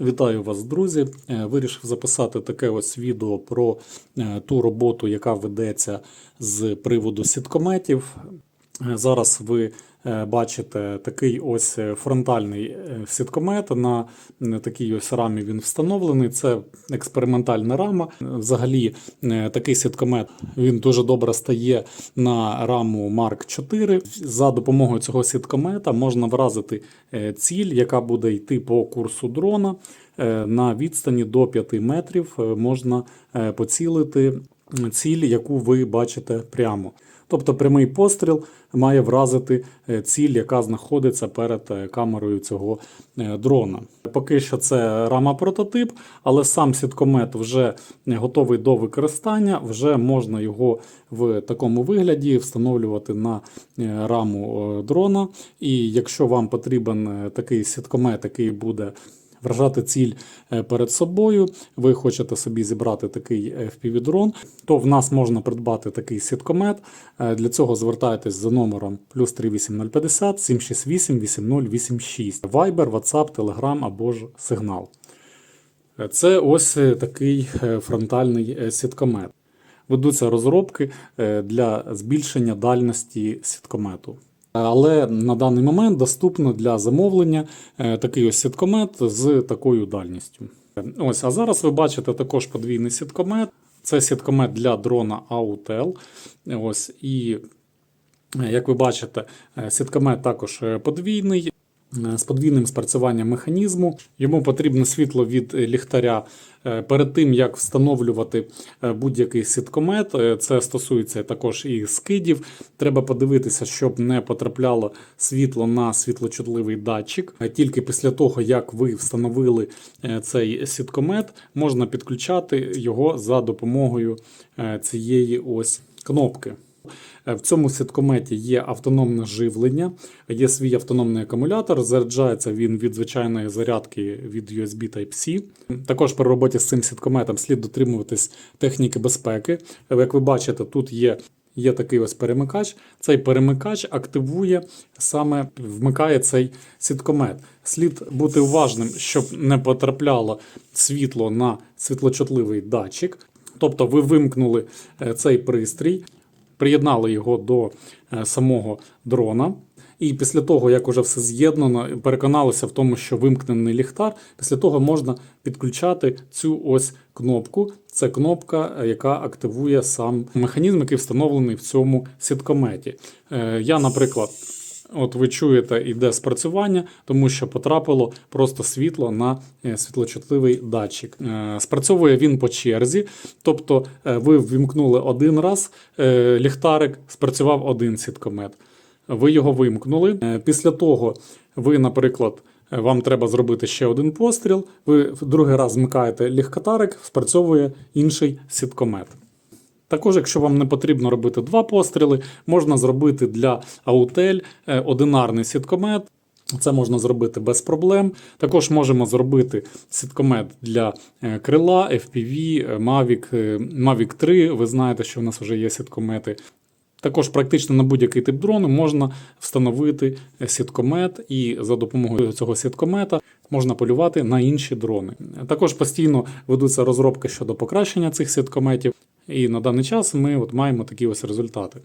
Вітаю вас, друзі. Е, Вирішив записати таке ось відео про е, ту роботу, яка ведеться з приводу сіткометів. Е, Зараз ви бачите такий ось е, фронтальний е, сіткомет. На е, такій ось рамі він встановлений. Це експериментальна рама. Е, Взагалі, е, такий сіткомет він дуже добре стає на раму Mark 4. За допомогою цього сіткомета можна вразити е, ціль, яка буде йти по курсу дрона. Е, На відстані до 5 метрів е, можна е, поцілити ціль, яку ви бачите прямо. Тобто прямий постріл має вразити е, ціль, яка знаходиться перед е, камерою цього е, дрона. Поки що це рама прототип, але сам сіткомет вже готовий до використання, вже можна його в такому вигляді встановлювати на раму дрона. І якщо вам потрібен такий сіткомет, який буде вражати ціль е, перед собою, ви хочете собі зібрати такий FPV-дрон, то в нас можна придбати такий сіткомет. Е, Для цього звертайтесь за номером плюс 38050 768 8086, Viber, WhatsApp, Telegram або ж Signal. Е, Це ось такий фронтальний сіткомет. Ведуться розробки для збільшення дальності сіткомету. Але на даний момент доступно для замовлення е, такий ось сіткомет з такою дальністю. Ось, а зараз ви бачите також подвійний сіткомет. Це сіткомет для дрона Autel. Ось, і е, як ви бачите, е, сіткомет також подвійний. Е, З подвійним спрацюванням механізму. Йому потрібно світло від е, ліхтаря Е, перед тим, як встановлювати будь-який сіткомет. Це стосується також і скидів. Треба подивитися, щоб не потрапляло світло на світлочутливий датчик. Тільки після того, як ви встановили цей сіткомет, можна підключати його за допомогою цієї ось кнопки. Е, В цьому сіткометі є автономне живлення, є свій автономний акумулятор. Заряджається він від звичайної зарядки від USB Type-C. Також при роботі з цим сіткометом слід дотримуватись техніки безпеки. Е, Як ви бачите, тут є. Є такий ось перемикач. Цей перемикач активує саме вмикає цей сіткомет. Слід бути уважним, щоб не потрапляло світло на світлочутливий датчик. Тобто ви вимкнули е, цей пристрій, приєднали його до е, самого дрона. І після того, як уже все з'єднано, переконалися в тому, що вимкнений ліхтар, після того можна підключати цю ось кнопку. Це кнопка, е, яка активує сам механізм, який встановлений в цьому сіткометі. Е, Я, наприклад, От ви чуєте, іде спрацювання, тому що потрапило просто світло на е, світлочутливий датчик. Е, Спрацьовує він по черзі, тобто е, ви ввімкнули один раз ліхтарик, спрацював один сіткомет. Ви його вимкнули. Після того ви, наприклад, вам треба зробити ще один постріл. Ви в другий раз вмикаєте ліхтарик, спрацьовує інший сіткомет. Також, якщо вам не потрібно робити два постріли, можна зробити для Autel е, одинарний сіткомет. Це можна зробити без проблем. Також можемо зробити сіткомет для е, крила, FPV, е, Mavic, Mavic 3. Ви знаєте, що в нас вже є сіткомети. Також практично на будь-який тип дрону можна встановити сіткомет, і за допомогою цього сіткомета можна полювати на інші дрони. Також постійно ведуться розробки щодо покращення цих сіткометів, і на даний час ми от маємо такі ось результати.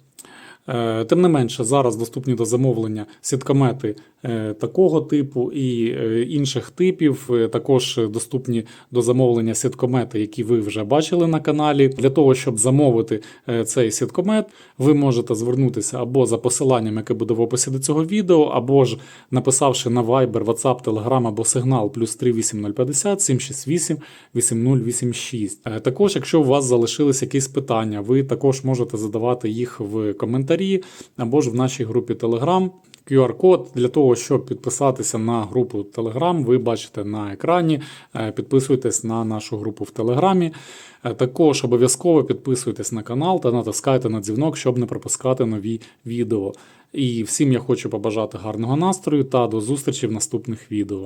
Е, Тим не менше, зараз доступні до замовлення сіткомети е, такого типу і е, інших типів. Також доступні до замовлення сіткомети, які ви вже бачили на каналі. Для того, щоб замовити цей сіткомет, ви можете звернутися або за посиланням, яке буде в описі до цього відео, або ж написавши на Viber, WhatsApp, Telegram або Signal плюс 38050 768 8086. Е, Також, якщо у вас залишились якісь питання, ви також можете задавати їх в коментарі або ж в нашій групі Telegram. QR-код для того, щоб підписатися на групу Telegram, ви бачите на екрані. Е, Підписуйтесь на нашу групу в Телеграмі. Е, Також обов'язково підписуйтесь на канал та натискайте на дзвінок, щоб не пропускати нові відео. І всім я хочу побажати гарного настрою та до зустрічі в наступних відео.